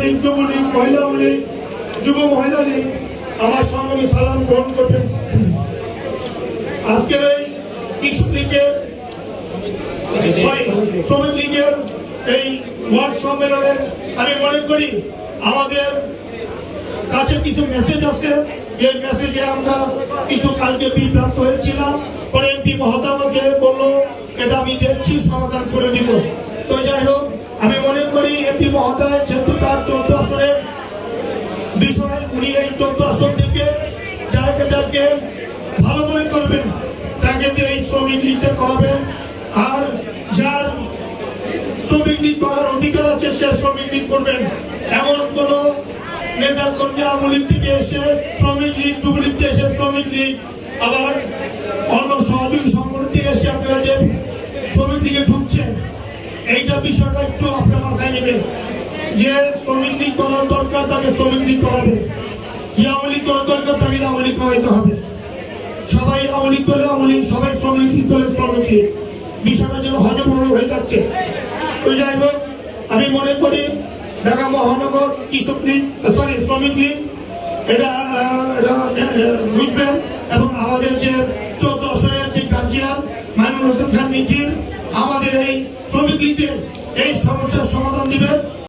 ছাত্রলীগ যুবলীগ, মহিলা লীগ, যুব মহিলা লীগ আমার সঙ্গে সালাম গ্রহণ করবেন। আজকের এই কৃষক লীগের, শ্রমিক লীগের এই ওয়ার্ড সম্মেলনে আমি মনে করি আমাদের কাছে কিছু মেসেজ আছে এই মেসেজে আমরা কিছু কালকে বিভ্রান্ত হয়েছিলাম। পরে এমপি মহোদয় আমাকে বলল, এটা আমি দেখছি, সমাধান করে দিব। তো যাই হোক, আমি মনে করি এমপি মহোদয় চোদ্দ আসন থেকে যাকে যাকে ভালো মনে করবেন, তাকে দিয়ে এই শ্রমিক লীগটা করাবেন। আর যার শ্রমিক লীগ করার অধিকার আছে, সে শ্রমিক লীগ করবেন। এমন কোন নেতা কর্মী আওয়ামী থেকে এসে শ্রমিক লীগ যুবলীগ থেকে এসে শ্রমিক লীগ, আবার অন্য সহযোগী সংগঠন থেকে এসে আপনারা যে শ্রমিক লীগে ঢুকছেন, এইটা বিষয়টা একটু আপনার মাথায় নেবেন যে শ্রমিক লীগ করার দরকার, তাকে শ্রমিক সবাই করলে আওয়ামী লীগ সবাই শ্রমিক করলে শ্রমিক বিষয়টা যেন হজবরল হয়ে যাচ্ছে। তো যাই হোক, আমি মনে করি ঢাকা মহানগর কৃষক লীগ সরি শ্রমিক লীগ এটা বুঝবেন, এবং আমাদের যে চোদ্দ আসনের যে গার্জিয়ান মাইনুল হোসেন খান নিখিল আমাদের এই শ্রমিক লীগের